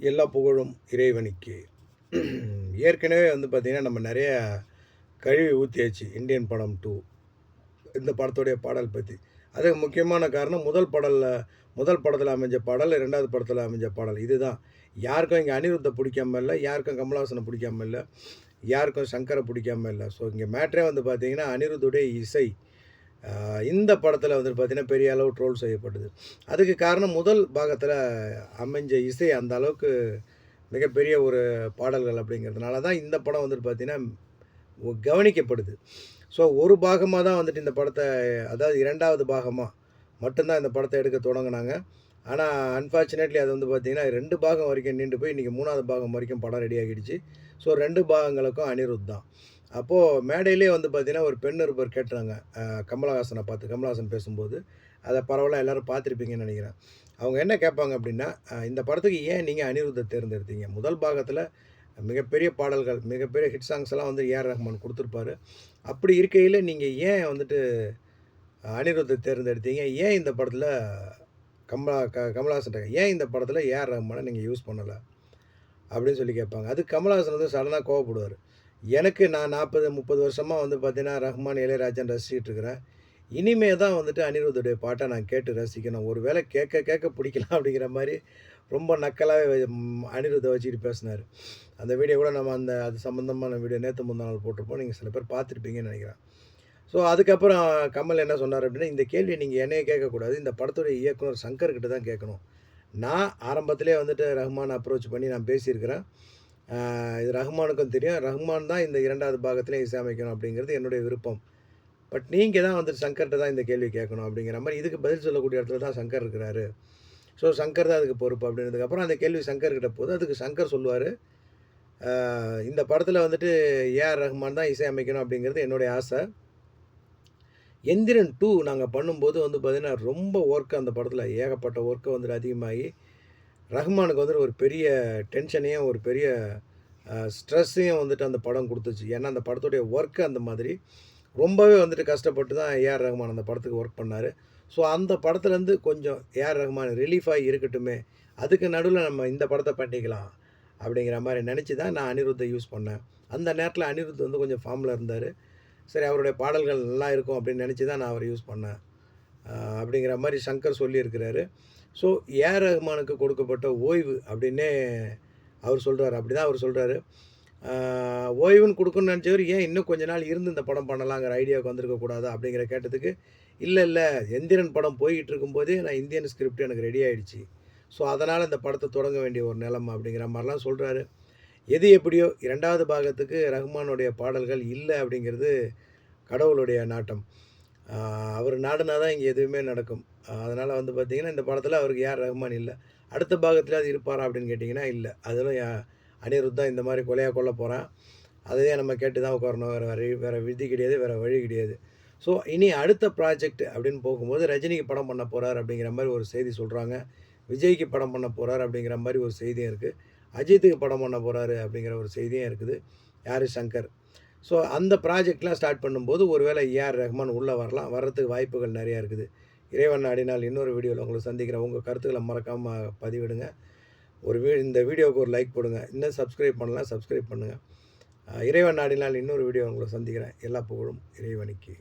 எல்லா புகழும் இறைவனுக்கு. ஏற்கனவே வந்து பார்த்திங்கன்னா நம்ம நிறைய கழுவி ஊற்றியாச்சு இந்தியன் படம் டூ இந்த படத்துடைய பாடல் பற்றி அதுக்கு முக்கியமான காரணம் முதல் பாடலில் முதல் படத்தில் அமைஞ்ச பாடல் ரெண்டாவது படத்தில் அமைஞ்ச பாடல். இதுதான். யாருக்கும் இங்கே அனிருத்தை பிடிக்காம இல்லை யாருக்கும் கமலஹாசனை பிடிக்காம இல்லை யாருக்கும் சங்கரை பிடிக்காம இல்லை. ஸோ இங்கே மேட்ரே வந்து பார்த்திங்கன்னா அனிருத்துடைய இசை. இந்த படத்தில் வந்துட்டு பார்த்திங்கன்னா பெரிய அளவு ட்ரோல் செய்யப்பட்டது. அதுக்கு காரணம் முதல் பாகத்தில் அமைஞ்ச இசை அந்த அளவுக்கு மிகப்பெரிய ஒரு பாடல்கள் அப்படிங்கிறதுனால தான் இந்த படம் வந்துட்டு பார்த்திங்கன்னா கவனிக்கப்படுது. ஸோ ஒரு பாகமாக தான் வந்துட்டு இந்த படத்தை அதாவது இரண்டாவது பாகமாக மட்டும்தான் இந்த படத்தை எடுக்க தொடங்கினாங்க. ஆனால் அன்ஃபார்ச்சுனேட்லி அது வந்து பார்த்திங்கன்னா ரெண்டு பாகம் வரைக்கும் நின்று போய் இன்றைக்கி மூணாவது பாகம் வரைக்கும் படம் ரெடி ஆகிடுச்சு. ஸோ ரெண்டு பாகங்களுக்கும் அனிருத் தான். அப்போது மேடையிலே வந்து பார்த்திங்கன்னா ஒரு பெண் இருப்பர் கேட்டுறாங்க. கமலஹாசனை பார்த்து கமலஹாசன் பேசும்போது அதை பரவாயில்ல எல்லாரும் பார்த்துருப்பீங்கன்னு நினைக்கிறேன். அவங்க என்ன கேட்பாங்க அப்படின்னா இந்த படத்துக்கு ஏன் நீங்கள் அனிருத்தை தேர்ந்தெடுத்தீங்க? முதல் பாகத்தில் மிகப்பெரிய பாடல்கள் மிகப்பெரிய ஹிட் சாங்ஸ் எல்லாம் வந்து ஏஆர் ரஹ்மான் கொடுத்துருப்பாரு. அப்படி இருக்கையில் நீங்கள் ஏன் வந்துட்டு அனிருத்தை தேர்ந்தெடுத்தீங்க? ஏன் இந்த படத்தில் கமலா க கமலஹாசன் ஏன் இந்த படத்தில் ஏஆர் ரஹ்மானை நீங்கள் யூஸ் பண்ணலை? அப்படின்னு சொல்லி கேட்பாங்க. அது கமலஹாசன் வந்து சடனாக கோவப்படுவார். எனக்கு நான் நாற்பது முப்பது வருஷமாக வந்து பார்த்தீங்கன்னா ரஹ்மான் இளையராஜன் ரசிச்சுட்டு இருக்கிறேன். இனிமே தான் வந்துட்டு அனிருத்துடைய பாட்டை நான் கேட்டு ரசிக்கணும். ஒரு வேளை கேட்க கேட்க பிடிக்கலாம் அப்படிங்கிற மாதிரி ரொம்ப நக்கலாகவே அனிருத்தை வச்சுக்கிட்டு பேசினார். அந்த வீடியோ கூட நம்ம அந்த அது சம்மந்தமான வீடியோ நேற்று முந்தா நாள் போட்டிருப்போம். நீங்கள் சில பேர் பார்த்துருப்பீங்கன்னு நினைக்கிறேன். ஸோ அதுக்கப்புறம் கமல் என்ன சொன்னார் அப்படின்னா இந்த கேள்வி நீங்கள் என்னையே கேட்கக்கூடாது. இந்த படத்துடைய இயக்குனர் சங்கர்கிட்ட தான் கேட்கணும். நான் ஆரம்பத்திலே வந்துட்டு ரஹ்மான் அப்ரோச் பண்ணி நான் பேசியிருக்கிறேன். இது ரஹ்மானுக்கும் தெரியும். ரஹ்மான் தான் இந்த இரண்டாவது பாகத்திலே இசையமைக்கணும் அப்படிங்கிறது என்னுடைய விருப்பம். பட் நீங்கள் தான் வந்துட்டு சங்கர்கிட்ட தான் இந்த கேள்வி கேட்கணும் அப்படிங்கிற மாதிரி இதுக்கு பதில் சொல்லக்கூடிய இடத்துல தான் சங்கர் இருக்கிறாரு. ஸோ சங்கர் தான் அதுக்கு பொறுப்பு அப்படின்றதுக்கப்புறம் அந்த கேள்வி சங்கர்கிட்ட போது அதுக்கு சங்கர் சொல்லுவார் இந்த படத்தில் வந்துட்டு ஏஆர் ரஹ்மான் தான் இசையமைக்கணும் அப்படிங்கிறது என்னுடைய ஆசை. எந்திரன் டூ நாங்கள் பண்ணும்போது வந்து பார்த்திங்கன்னா ரொம்ப ஒர்க்கு அந்த படத்தில் ஏகப்பட்ட ஒர்க்கு வந்துட்டு அதிகமாகி ரஹ்மானுக்கு வந்துட்டு ஒரு பெரிய டென்ஷனையும் ஒரு பெரிய ஸ்ட்ரெஸ்ஸையும் வந்துட்டு அந்த படம் கொடுத்துச்சு. ஏன்னா அந்த படத்துடைய ஒர்க்கு அந்த மாதிரி. ரொம்பவே வந்துட்டு கஷ்டப்பட்டு தான் ஏஆர் ரஹ்மான் அந்த படத்துக்கு ஒர்க் பண்ணார். ஸோ அந்த படத்துலேருந்து கொஞ்சம் ஏஆர் ரஹ்மான் ரிலீஃப் ஆகி இருக்கட்டுமே அதுக்கு நடுவில் நம்ம இந்த படத்தை பண்ணிக்கலாம் அப்படிங்கிற மாதிரி நினச்சி தான் நான் அனிருத்தை யூஸ் பண்ணேன். அந்த நேரத்தில் அனிருத் வந்து கொஞ்சம் ஃபார்மில் இருந்தார். சரி அவருடைய பாடல்கள் நல்லா இருக்கும் அப்படின்னு நினச்சி தான் நான் அவரை யூஸ் பண்ணேன். அப்படிங்கிற மாதிரி சங்கர் சொல்லியிருக்கிறாரு. ஸோ ஏஆர் ரஹ்மானுக்கு கொடுக்கப்பட்ட ஓய்வு அப்படின்னே அவர் சொல்கிறார் அப்படி தான் அவர் சொல்கிறாரு ஓய்வுன்னு கொடுக்கணும்னு நினச்சவர் ஏன் இன்னும் கொஞ்ச நாள் இருந்து இந்த படம் பண்ணலாங்கிற ஐடியாவுக்கு வந்திருக்கக்கூடாது அப்படிங்கிற கேட்டதுக்கு இல்லை இல்லை எந்திரன் படம் போய்கிட்டு இருக்கும்போதே நான் இந்தியன் ஸ்கிரிப்ட் எனக்கு ரெடி ஆகிடுச்சு ஸோ அதனால் இந்த படத்தை தொடங்க வேண்டிய ஒரு நிலமை அப்படிங்கிற மாதிரிலாம் சொல்கிறாரு எது எப்படியோ இரண்டாவது பாகத்துக்கு ரஹ்மானுடைய பாடல்கள் இல்லை அப்படிங்கிறது கடவுளுடைய நாட்டம். அவர் நாடுனா தான் இங்கே எதுவுமே நடக்கும். அதனால் வந்து பார்த்திங்கன்னா இந்த படத்தில் அவருக்கு யார் ரஹ்மான் இல்லை. அடுத்த பாகத்தில் அது இருப்பாரா அப்படின்னு கேட்டிங்கன்னா இல்லை. அதிலும் அனிருத் தான் இந்த மாதிரி கொலையாக கொல்ல போகிறான் அதையே நம்ம கேட்டு தான் உட்காரணும். வேறு வழி வேறு விதி கிடையாது வேறு வழி கிடையாது. ஸோ இனி அடுத்த ப்ராஜெக்ட் அப்படின்னு போகும்போது ரஜினிக்கு படம் பண்ண போகிறார் அப்படிங்கிற மாதிரி ஒரு செய்தி சொல்கிறாங்க விஜய்க்கு படம் பண்ண போகிறார் அப்படிங்கிற மாதிரி ஒரு செய்தியும் இருக்குது அஜித்துக்கு படம் பண்ண போகிறாரு அப்படிங்கிற ஒரு செய்தியும் இருக்குது. யார்? சங்கர். ஸோ அந்த ப்ராஜெக்ட்லாம் ஸ்டார்ட் பண்ணும்போது ஒருவேளை ஏஆர் ரஹ்மான் உள்ளே வரலாம். வர்றதுக்கு வாய்ப்புகள் நிறையா இருக்குது. இறைவன் நாடினால் இன்னொரு வீடியோவில் உங்களை சந்திக்கிறேன். உங்கள் கருத்துக்களை மறக்காமல் பதிவிடுங்க. ஒரு வீ இந்த வீடியோவுக்கு ஒரு லைக் போடுங்க. இன்னும் சப்ஸ்கிரைப் பண்ணலாம் சப்ஸ்கிரைப் பண்ணுங்கள் இறைவன் நாடினால் இன்னொரு வீடியோ உங்களை சந்திக்கிறேன். எல்லா புகழும் இறைவனுக்கு.